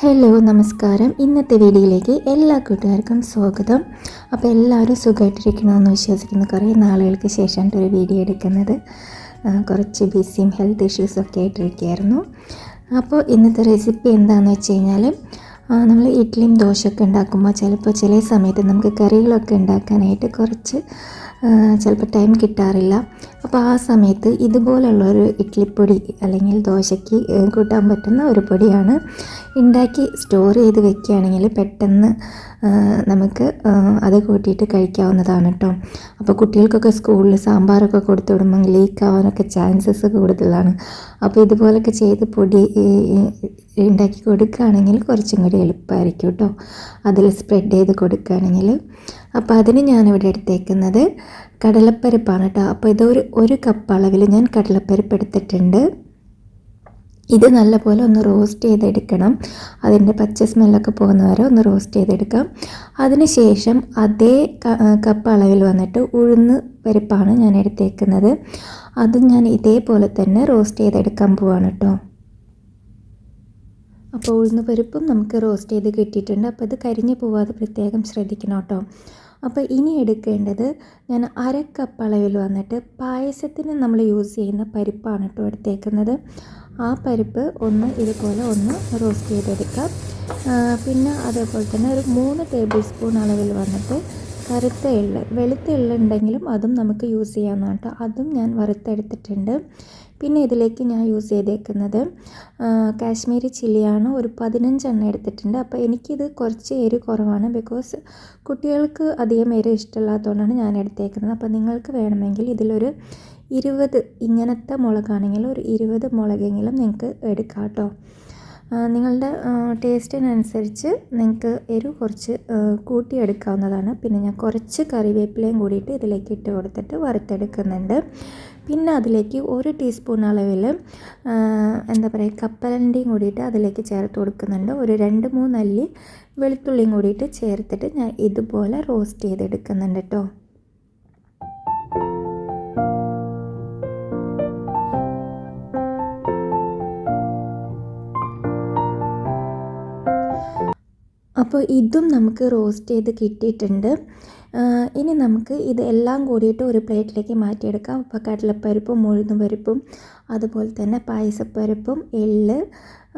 Hello നമസ്കാരം. ഇന്നത്തെ വീഡിയോയിലേക്ക് എല്ലാ കൂട്ടുകാർക്കും സ്വാഗതം. അപ്പോൾ എല്ലാവരും സുഖമായിട്ടിരിക്കണമെന്ന് വിശ്വസിക്കുന്ന. കുറേ നാളുകൾക്ക് ശേഷമാണ് ഒരു വീഡിയോ എടുക്കുന്നത്. കുറച്ച് ബിസിയും ഹെൽത്ത് ഇഷ്യൂസൊക്കെ ആയിട്ടിരിക്കുകയായിരുന്നു. അപ്പോൾ ഇന്നത്തെ റെസിപ്പി എന്താണെന്ന് വെച്ച് കഴിഞ്ഞാൽ നമ്മൾ ഇഡ്ഡലിയും ദോശയൊക്കെ ഉണ്ടാക്കുമ്പോൾ ചിലപ്പോൾ ചില സമയത്ത് നമുക്ക് കറികളൊക്കെ ഉണ്ടാക്കാനായിട്ട് കുറച്ച് ചിലപ്പോൾ ടൈം കിട്ടാറില്ല. അപ്പോൾ ആ സമയത്ത് ഇതുപോലുള്ള ഒരു ഇഡ്ലിപ്പൊടി അല്ലെങ്കിൽ ദോശയ്ക്ക് കൂട്ടാൻ പറ്റുന്ന ഒരു പൊടിയാണ് ഉണ്ടാക്കി സ്റ്റോർ ചെയ്ത് വെക്കുകയാണെങ്കിൽ പെട്ടെന്ന് നമുക്ക് അത് കൂട്ടിയിട്ട് കഴിക്കാവുന്നതാണ് കേട്ടോ അപ്പോൾ കുട്ടികൾക്കൊക്കെ സ്കൂളിൽ സാമ്പാറൊക്കെ കൊടുത്തു വിടുമ്പോൾ ലീക്ക് ആവാനൊക്കെ ചാൻസസ് കൂടുതലാണ്. അപ്പോൾ ഇതുപോലൊക്കെ ചെയ്ത് പൊടി ഉണ്ടാക്കി കൊടുക്കുകയാണെങ്കിൽ കുറച്ചും കൂടി എളുപ്പമായിരിക്കും കേട്ടോ അതിൽ സ്പ്രെഡ് ചെയ്ത് കൊടുക്കുകയാണെങ്കിൽ അപ്പോൾ അതിന് ഞാനിവിടെ എടുത്തേക്കുന്നത് കടലപ്പരിപ്പാണ് കേട്ടോ അപ്പോൾ ഇതൊരു ഒരു കപ്പ് അളവിൽ ഞാൻ കടലപ്പരിപ്പ് എടുത്തിട്ടുണ്ട് ഇത് നല്ലപോലെ ഒന്ന് റോസ്റ്റ് ചെയ്തെടുക്കണം. അതിന്റെ പച്ച സ്മെല്ലൊക്കെ പോകുന്ന വരെ ഒന്ന് റോസ്റ്റ് ചെയ്തെടുക്കാം. അതിനുശേഷം അതേ കപ്പ് അളവിൽ വന്നിട്ട് ഉഴുന്ന് പരിപ്പാണ് ഞാൻ എടുത്തേക്കുന്നത്. അതും ഞാൻ ഇതേപോലെ തന്നെ റോസ്റ്റ് ചെയ്തെടുക്കാൻ പോവാണ് കേട്ടോ അപ്പോൾ ഉഴുന്ന് പരിപ്പും നമുക്ക് റോസ്റ്റ് ചെയ്ത് കിട്ടിയിട്ടുണ്ട്. അപ്പോൾ ഇത് കരിഞ്ഞു പോവാതെ പ്രത്യേകം ശ്രദ്ധിക്കണം കേട്ടോ അപ്പോൾ ഇനി എടുക്കേണ്ടത് ഞാൻ അര കപ്പ് അളവിൽ വന്നിട്ട് പായസത്തിന് നമ്മൾ യൂസ് ചെയ്യുന്ന പരിപ്പാണ് കേട്ടോ എടുത്തേക്കുന്നത്. ആ പരിപ്പ് ഒന്ന് ഇതുപോലെ ഒന്ന് റോസ്റ്റ് ചെയ്തെടുക്കാം. പിന്നെ അതേപോലെ തന്നെ ഒരു മൂന്ന് ടേബിൾ സ്പൂൺ അളവിൽ വന്നിട്ട് കറുത്ത എള്ള് വെളുത്ത എള്ള് ഉണ്ടെങ്കിലും അതും നമുക്ക് യൂസ് ചെയ്യാവുന്നതാണ് കേട്ടോ. അതും ഞാൻ വറുത്തെടുത്തിട്ടുണ്ട്. പിന്നെ ഇതിലേക്ക് ഞാൻ യൂസ് ചെയ്തേക്കുന്നത് കാശ്മീരി ചില്ലിയാണ്. ഒരു പതിനഞ്ചെണ്ണം എടുത്തിട്ടുണ്ട്. അപ്പോൾ എനിക്കിത് കുറച്ച് എരി കുറവാണ്. ബിക്കോസ് കുട്ടികൾക്ക് അധികം എരി ഇഷ്ടമില്ലാത്തതുകൊണ്ടാണ് ഞാൻ എടുത്തേക്കുന്നത്. അപ്പോൾ നിങ്ങൾക്ക് വേണമെങ്കിൽ ഇതിലൊരു ഇരുപത് ഇങ്ങനത്തെ മുളകാണെങ്കിൽ ഒരു ഇരുപത് മുളകെങ്കിലും നിങ്ങൾക്ക് എടുക്കാം കേട്ടോ. നിങ്ങളുടെ ടേസ്റ്റിനനുസരിച്ച് നിങ്ങൾക്ക് എരിവ് കുറച്ച് കൂട്ടിയെടുക്കാവുന്നതാണ്. പിന്നെ ഞാൻ കുറച്ച് കറിവേപ്പിലയും കൂടിയിട്ട് ഇതിലേക്ക് ഇട്ട് കൊടുത്തിട്ട് വറുത്തെടുക്കുന്നുണ്ട്. പിന്നെ അതിലേക്ക് ഒരു ടീസ്പൂൺ അളവിൽ എന്താ പറയുക കപ്പലണ്ടിയും കൂടിയിട്ട് അതിലേക്ക് ചേർത്ത് കൊടുക്കുന്നുണ്ട്. ഒരു രണ്ട് മൂന്നല്ലി വെളുത്തുള്ളിയും കൂടിയിട്ട് ചേർത്തിട്ട് ഞാൻ ഇതുപോലെ റോസ്റ്റ് ചെയ്തെടുക്കുന്നുണ്ട് കേട്ടോ അപ്പോൾ ഇതും നമുക്ക് റോസ്റ്റ് ചെയ്ത് കിട്ടിയിട്ടുണ്ട്. ഇനി നമുക്ക് ഇത് എല്ലാം കൂടിയിട്ട് ഒരു പ്ലേറ്റിലേക്ക് മാറ്റിയെടുക്കാം. അപ്പോൾ കടലപ്പരിപ്പും ഉഴുന്നുപരിപ്പും അതുപോലെ തന്നെ പായസപ്പരിപ്പും എള്ള്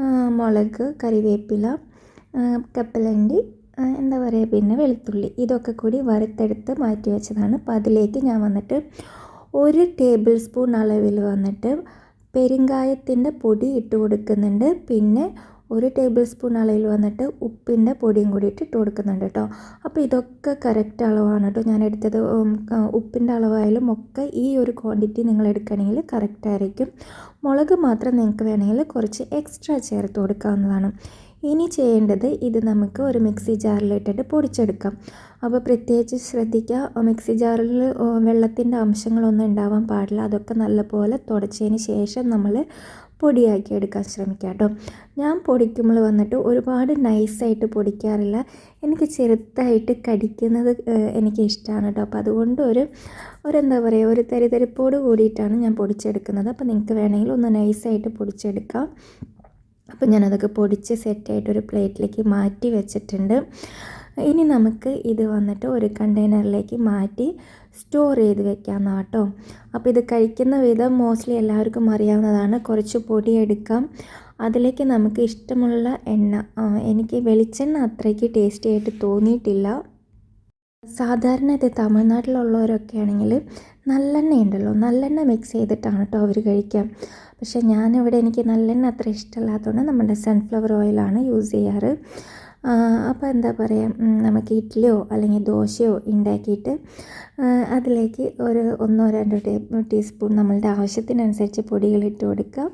ആ, മുളക് കറിവേപ്പില കപ്പലണ്ടി എന്താ പറയുക പിന്നെ വെളുത്തുള്ളി. ഇതൊക്കെ കൂടി വറുത്തെടുത്ത് മാറ്റി വെച്ചതാണ്. അപ്പോൾ അതിലേക്ക് ഞാൻ വന്നിട്ട് ഒരു ടേബിൾ സ്പൂൺ അളവിൽ വന്നിട്ട് പെരുങ്കായത്തിന്റെ പൊടി ഇട്ട് കൊടുക്കുന്നുണ്ട്. പിന്നെ ഒരു ടേബിൾ സ്പൂൺ അളവിൽ വന്നിട്ട് ഉപ്പിന്റെ പൊടിയും കൂടി ഇട്ട് കൊടുക്കുന്നുണ്ട് കേട്ടോ. അപ്പോൾ ഇതൊക്കെ കറക്റ്റ് അളവാണ് കേട്ടോ. ഞാൻ എടുത്തത് ഉപ്പിന്റെ അളവായാലും ഒക്കെ ഈ ഒരു ക്വാണ്ടിറ്റി നിങ്ങൾ എടുക്കുകയാണെങ്കിൽ കറക്റ്റ് ആയിരിക്കും. മുളക് മാത്രം നിങ്ങൾക്ക് വേണമെങ്കിൽ കുറച്ച് എക്സ്ട്രാ ചേർത്ത് കൊടുക്കാവുന്നതാണ്. ഇനി ചെയ്യേണ്ടത് ഇത് നമുക്ക് ഒരു മിക്സി ജാറിലിട്ടിട്ട് പൊടിച്ചെടുക്കാം. അപ്പോൾ പ്രത്യേകിച്ച് ശ്രദ്ധിക്കുക മിക്സി ജാറിൽ വെള്ളത്തിന്റെ അംശങ്ങളൊന്നും ഉണ്ടാവാൻ പാടില്ല. അതൊക്കെ നല്ലപോലെ തുടച്ചതിന് ശേഷം നമ്മൾ പൊടിയാക്കി എടുക്കാൻ ശ്രമിക്കുക കേട്ടോ ഞാൻ പൊടിക്കുമ്പോൾ വന്നിട്ട് ഒരുപാട് നൈസായിട്ട് പൊടിക്കാറില്ല. എനിക്ക് ചെറുതായിട്ട് കടിക്കുന്നത് എനിക്ക് ഇഷ്ടമാണ് കേട്ടോ അപ്പോൾ അതുകൊണ്ട് ഒരു ഒരു എന്താ പറയുക ഒരു തരിതരിപ്പോട് കൂടിയിട്ടാണ് ഞാൻ പൊടിച്ചെടുക്കുന്നത്. അപ്പോൾ നിങ്ങൾക്ക് വേണമെങ്കിൽ ഒന്ന് നൈസായിട്ട് പൊടിച്ചെടുക്കാം. അപ്പോൾ ഞാനതൊക്കെ പൊടിച്ച് സെറ്റായിട്ട് ഒരു പ്ലേറ്റിലേക്ക് മാറ്റി വെച്ചിട്ടുണ്ട്. ഇനി നമുക്ക് ഇത് വന്നിട്ട് ഒരു കണ്ടെയ്നറിലേക്ക് മാറ്റി സ്റ്റോർ ചെയ്ത് വെക്കാം കേട്ടോ അപ്പോൾ ഇത് കഴിക്കുന്ന വിധം മോസ്റ്റ്ലി എല്ലാവർക്കും അറിയാവുന്നതാണ്. കുറച്ച് പൊടി എടുക്കാം. അതിലേക്ക് നമുക്ക് ഇഷ്ടമുള്ള എണ്ണ എനിക്ക് വെളിച്ചെണ്ണ അത്രയ്ക്ക് ടേസ്റ്റി ആയിട്ട് തോന്നിയിട്ടില്ല. സാധാരണ ഇത് തമിഴ്നാട്ടിലുള്ളവരൊക്കെ ആണെങ്കിൽ നല്ലെണ്ണ ഉണ്ടല്ലോ നല്ലെണ്ണ മിക്സ് ചെയ്തിട്ടാണ് കേട്ടോ അവർ കഴിക്കുക. പക്ഷേ ഞാനിവിടെ എനിക്ക് നല്ലെണ്ണ അത്ര ഇഷ്ടമല്ലാത്തതുകൊണ്ട് നമ്മുടെ സൺഫ്ലവർ ഓയിലാണ് യൂസ് ചെയ്യാറ്. അപ്പോൾ എന്താ പറയുക നമുക്ക് ഇഡ്ഡലിയോ അല്ലെങ്കിൽ ദോശയോ ഉണ്ടാക്കിയിട്ട് അതിലേക്ക് ഒരു ഒന്നോ രണ്ടോ ടീസ്പൂൺ നമ്മളുടെ ആവശ്യത്തിനനുസരിച്ച് പൊടികൾ ഇട്ട് കൊടുക്കുക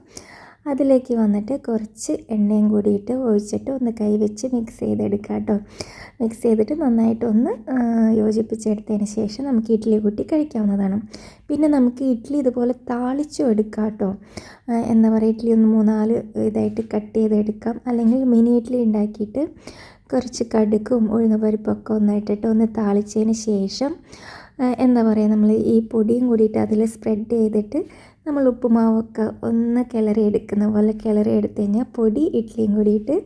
അതിലേക്ക് വന്നിട്ട് കുറച്ച് എണ്ണയും കൂടിയിട്ട് ഒഴിച്ചിട്ട് ഒന്ന് കൈവച്ച് മിക്സ് ചെയ്തെടുക്കുക കേട്ടോ. മിക്സ് ചെയ്തിട്ട് നന്നായിട്ട് ഒന്ന് യോജിപ്പിച്ചെടുത്തതിന് ശേഷം നമുക്ക് ഇഡ്ഡലി കൂട്ടി കഴിക്കാവുന്നതാണ്. പിന്നെ നമുക്ക് ഇഡ്ഡലി ഇതുപോലെ താളിച്ചും എടുക്കാം കേട്ടോ. എന്താ പറയുക ഇഡ്ഡലി ഒന്ന് മൂന്നാൽ ഇതായിട്ട് കട്ട് ചെയ്തെടുക്കാം. അല്ലെങ്കിൽ മിനി ഇഡ്ഡലി ഉണ്ടാക്കിയിട്ട് കുറച്ച് കടുക്കും ഉഴുന്നുപരിപ്പൊക്കെ ഒന്നായിട്ടിട്ട് ഒന്ന് താളിച്ചതിന് ശേഷം എന്താ പറയുക നമ്മൾ ഈ പൊടിയും കൂടിയിട്ട് അതിൽ സ്പ്രെഡ് ചെയ്തിട്ട് നമ്മൾ ഉപ്പുമാവൊക്കെ ഒന്ന് കിളറി എടുക്കുന്ന പോലെ കിളറി എടുത്തു കഴിഞ്ഞാൽ പൊടി ഇഡ്ഡലിയും കൂടിയിട്ട്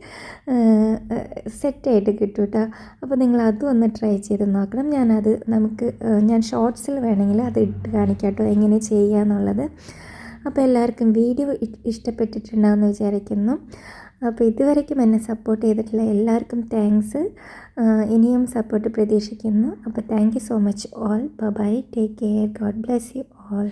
സെറ്റായിട്ട് കിട്ടും കേട്ടോ അപ്പോൾ നിങ്ങൾ അതും ഒന്ന് ട്രൈ ചെയ്ത് നോക്കണം. ഞാനത് നമുക്ക് ഞാൻ ഷോർട്സിൽ വേണമെങ്കിൽ അത് ഇട്ട് കാണിക്കാം കേട്ടോ എങ്ങനെ ചെയ്യുക എന്നുള്ളത്. അപ്പോൾ എല്ലാവർക്കും വീഡിയോ ഇഷ്ടപ്പെട്ടിട്ടുണ്ടാകുമെന്ന് വിചാരിക്കുന്നു. അപ്പോൾ ഇതുവരയ്ക്കും എന്നെ സപ്പോർട്ട് ചെയ്തിട്ടുള്ള എല്ലാവർക്കും താങ്ക്സ് ഇനിയും സപ്പോർട്ട് പ്രതീക്ഷിക്കുന്നു. അപ്പോൾ thank you so much all bye take care God bless you all